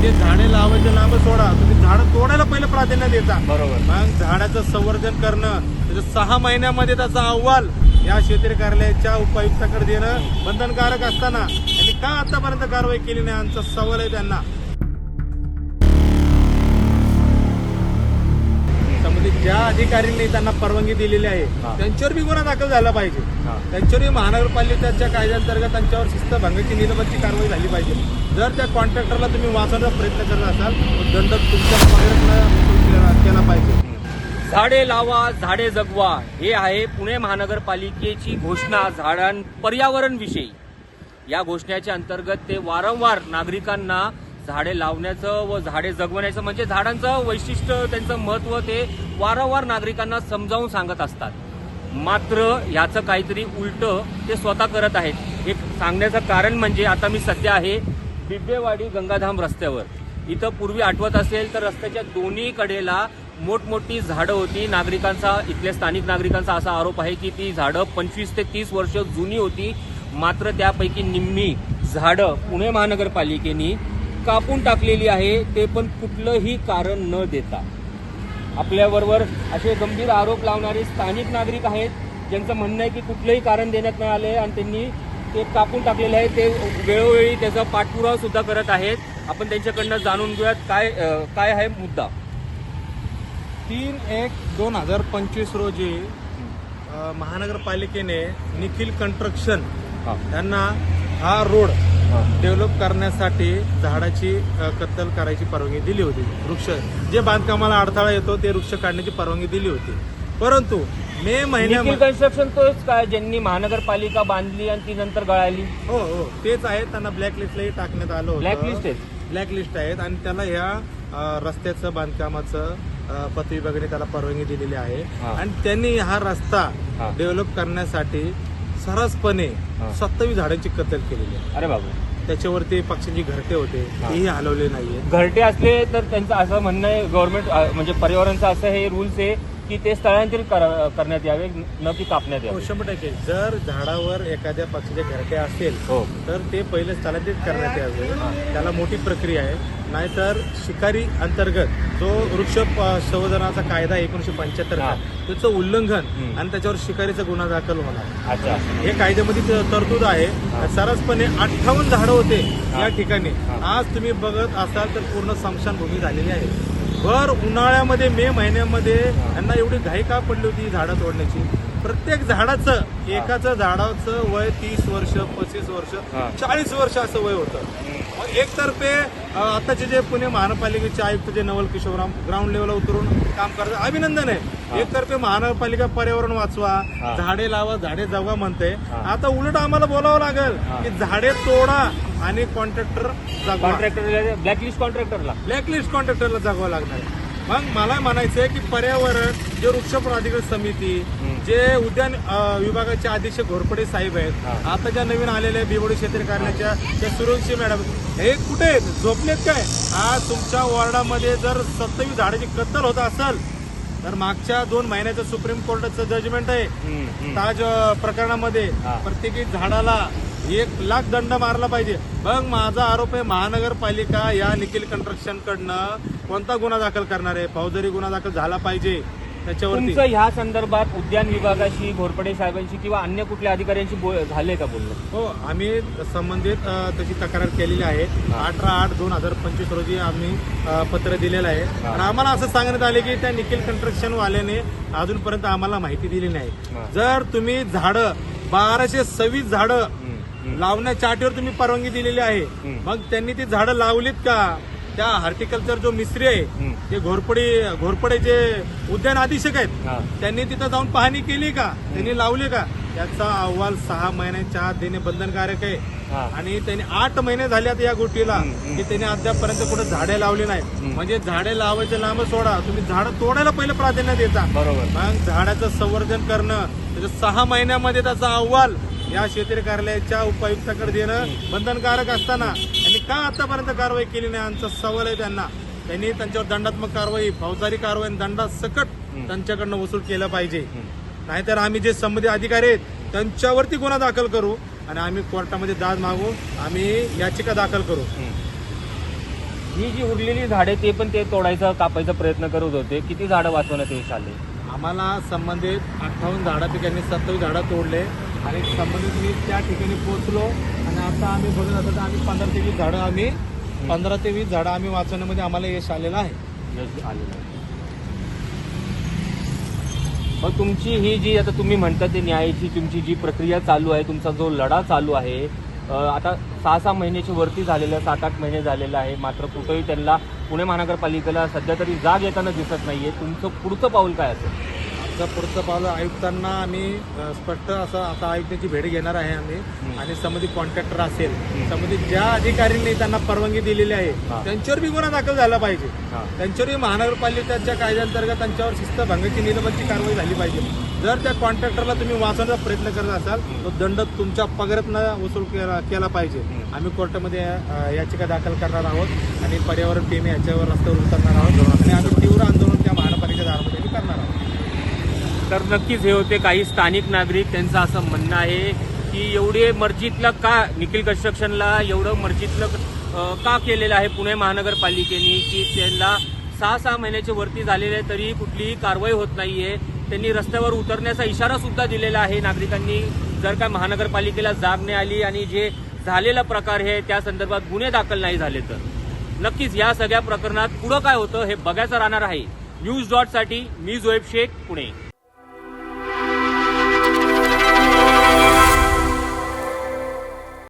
म्हणजे झाडे लावायचे लांब सोडा. तुम्ही झाडं तोडायला पहिलं प्राधान्य देता. बरोबर. मग झाडाचं संवर्धन करणं त्याचं सहा महिन्यामध्ये त्याचा अहवाल या शेतकरी कार्यालयाच्या उपायुक्ताकडे देणं बंधनकारक असताना त्यांनी का आतापर्यंत कारवाई केली नाही? आमचा सवाल आहे त्यांना. संबंधित ज्या अधिकाऱ्यांनी त्यांना परवानगी दिलेली आहे. त्यांच्यावर बी गुन्हा दाखल झाला पाहिजे. त्यांच्यावरही महानगरपालिकेच्या कायद्याअंतर्गत त्यांच्यावर शिस्तभंगाची निलंबनची कारवाई झाली पाहिजे जर त्या कॉन्ट्रॅक्टरला तुम्ही वाचवण्याचा प्रयत्न करत असाल तर दंड तुमच्या केला पाहिजे झाडे लावा झाडे जगवा हे आहे पुणे महानगरपालिकेची घोषणा झाडां पर्यावरण विषयी या घोषणेच्या अंतर्गत ते वारंवार नागरिकांना झाडे लावण्याचं व झाडे जगवण्याचं म्हणजे झाडांचं वैशिष्ट्य त्यांचं महत्त्व ते वारंवार नागरिकांना समजावून सांगत असतात. मात्र ह्याचं काहीतरी उलटं ते स्वतः करत आहेत. हे सांगण्याचं कारण म्हणजे आता मी सध्या आहे बिब्बेवाडी गंगाधाम रस्त्यावर. इथं पूर्वी आठवत असेल तर रस्त्याच्या दोन्ही कडेला मोठमोठी झाडं होती. नागरिकांचा इथल्या स्थानिक नागरिकांचा असा आरोप आहे की ती झाडं पंचवीस ते तीस वर्ष जुनी होती. मात्र त्यापैकी निम्मी झाडं पुणे महानगरपालिकेने कापून टाकलेली आहे ते पण कुठलंही कारण न देता. आपल्याबरोबर असे गंभीर आरोप लावणारे स्थानिक नागरिक आहेत ज्यांचं म्हणणं आहे की कुठलंही कारण देण्यात नाही आले आणि त्यांनी ते कापून टाकलेले आहे ते वेळोवेळी त्याचा पाठपुरावा सुद्धा करत आहेत. आपण त्यांच्याकडनं जाणून घेऊयात काय काय आहे मुद्दा. तीन एक दोन हजार पंचवीस रोजी महानगरपालिकेने निखिल कन्स्ट्रक्शन यांना हा रोड डेव्हलप करण्यासाठी झाडाची कत्तल करायची परवानगी दिली होती. वृक्ष जे बांधकामाला अडथळा येतो ते वृक्ष काढण्याची परवानगी दिली होती. परंतु मे महिन्यामध्ये कन्स्ट्रक्शन तोच काय? ज्यांनी महानगरपालिका बांधली आणि ती नंतर गळाली. हो हो. तेच आहे. त्यांना ब्लॅक लिस्टलाही टाकण्यात आलं होतं. ब्लॅकलिस्ट आहेत. ब्लॅक लिस्ट आहेत. आणि त्याला ह्या रस्त्याचं बांधकामाचं अ, पथ विभागाने त्याला परवानगी दिलेली आहे. आणि त्यांनी हा रस्ता. डेव्हलप करण्यासाठी सरसपणे. सत्तावीस झाडांची कत्तल केलेली आहे अरे बाबू त्याच्यावरती पक्षांची घरटे होते. तेही हलवले नाहीये घरटे असले तर त्यांचं असं म्हणणं आहे गव्हर्नमेंट म्हणजे पर्यावरणचं असं हे रूल्स आहे की ते स्थलांतरित करा- करण्यात यावे न की कापण्यात हो यावे शंभर टक्के. जर झाडावर एखाद्या पक्षाचे घरटे असेल हो. तर ते पहिले स्थलांतरित करण्यात यावे. त्याला मोठी प्रक्रिया आहे. नाहीतर शिकारी अंतर्गत जो वृक्ष प- संवर्धनाचा कायदा एकोणीशे पंच्याहत्तर हा. त्याचं उल्लंघन हम्म. आणि त्याच्यावर शिकारीचा गुन्हा दाखल होणार. अच्छा. हे कायद्यामध्ये त- तरतूद आहे. हा. सरसपणे अठ्ठावन्न झाडं होते हा. या ठिकाणी. हा. आज तुम्ही बघत असाल तर पूर्ण स्मशानभूमी झालेली आहे. भर उन्हाळ्यामध्ये मे महिन्यामध्ये यांना एवढी घाई का पडली होती झाडं तोडण्याची? प्रत्येक झाडाचं एकाचं झाडाचं वय तीस वर्ष पस्तीस. वर्ष चाळीस वर्ष असं वय होतं एकतर्फे आताचे जे पुणे महानगरपालिकेचे आयुक्त जे नवल किशोरराम ग्राउंड लेवलला उतरून काम करतात अभिनंदन. आहे एकतर्फे महानगरपालिका पर्यावरण वाचवा. झाडे लावा झाडे जगवा म्हणते. आता उलट आम्हाला बोलावं लागेल. की झाडे तोडा आणि कॉन्ट्रॅक्टर कॉन्ट्रॅक्टर ब्लॅकलिस्ट कॉन्ट्रॅक्टरला ब्लॅकलिस्ट कॉन्ट्रॅक्टरला जगवा लागणार आहे. मग मला म्हणायचंय की पर्यावरण जे वृक्ष प्राधिकरण समिती. जे उद्यान अ, विभागाचे अध्यक्ष घोरपडे साहेब आहेत. आता ज्या नवीन आलेल्या बिवडी क्षेत्र कार्यालयाच्या त्या सुरक्षी मॅडम हे कुठे आहेत झोपलेत काय आज तुमच्या वॉर्डामध्ये जर सत्तावीस झाडाची कत्तल होत असेल तर मागच्या दोन महिन्याचं सुप्रीम कोर्टाचं जजमेंट आहे. ताज अ, प्रकरणामध्ये. प्रत्येकी झाडाला एक लाख दंड मारला पाहिजे. मग माझा आरोप आहे महानगरपालिका या निखिल कन्स्ट्रक्शन कडनं कोणता गुन्हा दाखल करणार आहे? फौजदारी गुन्हा दाखल झाला पाहिजे त्याच्यावरती. तुमचं ह्या संदर्भात उद्यान विभागाशी घोरपडे साहेबांशी किंवा अन्य कुठल्या अधिकाऱ्यांशी बोल- झालंय का बोलणं? हो आम्ही संबंधित अ, तशी तक्रार केलेली आहे. अठरा आठ दोन हजार पंचवीस रोजी आम्ही अ, पत्र दिलेलं आहे. आणि आम्हाला असं सांगण्यात आले की त्या निखिल कन्स्ट्रक्शन वाल्याने अजूनपर्यंत आम्हाला माहिती दिली नाही. जर तुम्ही झाडं बाराशे सव्वीस झाडं लावण्याच्या अटीवर तुम्ही परवानगी दिलेली आहे. मग त्यांनी ती झाडं लावलीत का त्या हॉर्टिकल्चर जो मिस्त्री आहे. ते घोरपडी घोरपडे जे उद्यान अधीक्षक आहेत. त्यांनी तिथं जाऊन पाहणी केली का त्यांनी लावली का त्याचा अहवाल सहा महिन्याच्या आत देणे बंधनकारक आहे. आणि त्यांनी आठ महिने झाले आता या गोष्टीला. की त्यांनी अद्यापपर्यंत कुठे झाडे लावली नाही हम्म. म्हणजे झाडे लावायचे लांब सोडा तुम्ही झाडं तोडायला पहिलं प्राधान्य देता बरोबर मग झाडाचं संवर्धन करणं त्याचं सहा महिन्यामध्ये त्याचा अहवाल या शेतकरी कार्यालयाच्या उपायुक्ताकडे देणं बंधनकारक असताना त्यांनी का आतापर्यंत कारवाई केली नाही आमचा सवाल आहे त्यांना. त्यांनी त्यांच्यावर दंडात्मक कारवाई फौजदारी कारवाई आणि दंडासकट त्यांच्याकडनं वसूल केलं पाहिजे. नाहीतर आम्ही जे संबंधित अधिकारी आहेत त्यांच्यावरती गुन्हा दाखल करू आणि आम्ही कोर्टामध्ये दाद मागू आम्ही याचिका दाखल करू. ही जी उरलेली झाडे ते पण ते तोडायचा कापायचा प्रयत्न करत होते. किती झाडं वाचवण्यात यश आले? आम्हाला संबंधित अठ्ठावन्न झाडापैकी यांनी सत्तावीस झाडं तोडले. आणि संबंधित मी त्या ठिकाणी पोहोचलो आणि आता आम्ही बघत असतो तर आम्ही पंधरा ते वीस झाडं आम्ही पंधरा ते वीस झाडं आम्ही वाचवण्यामध्ये आम्हाला यश आलेलं आहे. यश आलेलं आहे. मग तुमची ही जी आता तुम्ही म्हणता ते न्यायाची तुमची जी प्रक्रिया चालू आहे तुमचा जो लढा चालू आहे आता सहा सहा महिन्याची वरती झालेलं आहे सात आठ महिने झालेलं आहे मात्र कुठंही त्यांना पुणे महानगरपालिकेला सध्या तरी जाग येताना दिसत नाहीये. तुमचं पुढचं पाऊल काय असेल? आमचं पुढचं पावलं आयुक्तांना आम्ही स्पष्ट असं आता आयुक्तांची भेट घेणार आहे आम्ही. आणि संबंधित कॉन्ट्रॅक्टर असेल संबंधित ज्या अधिकाऱ्यांनी त्यांना परवानगी दिलेली आहे. त्यांच्यावर बी गुन्हा दाखल झाला पाहिजे. त्यांच्यावरही महानगरपालिकेच्या कायद्याअंतर्गत त्यांच्यावर शिस्तभंगाची निलंबनची कारवाई झाली पाहिजे. जर त्या कॉन्ट्रॅक्टरला तुम्ही वाचवण्याचा प्रयत्न करत असाल तो दंड तुमच्या पगारातनं वसूल केला पाहिजे. आम्ही कोर्टामध्ये याचिका दाखल करणार आहोत आणि पर्यावरण प्रेमी याच्यावर रस्त्यावर उतरणार आहोत. आणि आम्ही तीव्र आंदोलन त्या महानगरपालिका दारामध्ये करणार आहोत तर नक्कीच हे होते काही स्थानिक नागरिक. त्यांचं असं म्हणणं आहे की एवढे मर्जीतलं का निखिल कन्स्ट्रक्शनला एवढं मर्जीतलं का केलेलं आहे पुणे महानगरपालिकेने की त्यांना सहा सहा महिन्याच्या वरती झालेले आहे तरीही कुठलीही कारवाई होत नाहीये. त्यांनी रस्त्यावर उतरण्याचा इशारा सुद्धा दिलेला आहे नागरिकांनी. जर का महानगरपालिकेला जाग नाही आली आणि जे झालेला प्रकार हे त्या संदर्भात गुन्हे दाखल नाही झाले तर. नक्कीच या सगळ्या प्रकरणात पुढं काय होतं हे बघायचं राहणार आहे. न्यूज डॉटसाठी मी जोएब शेख पुणे.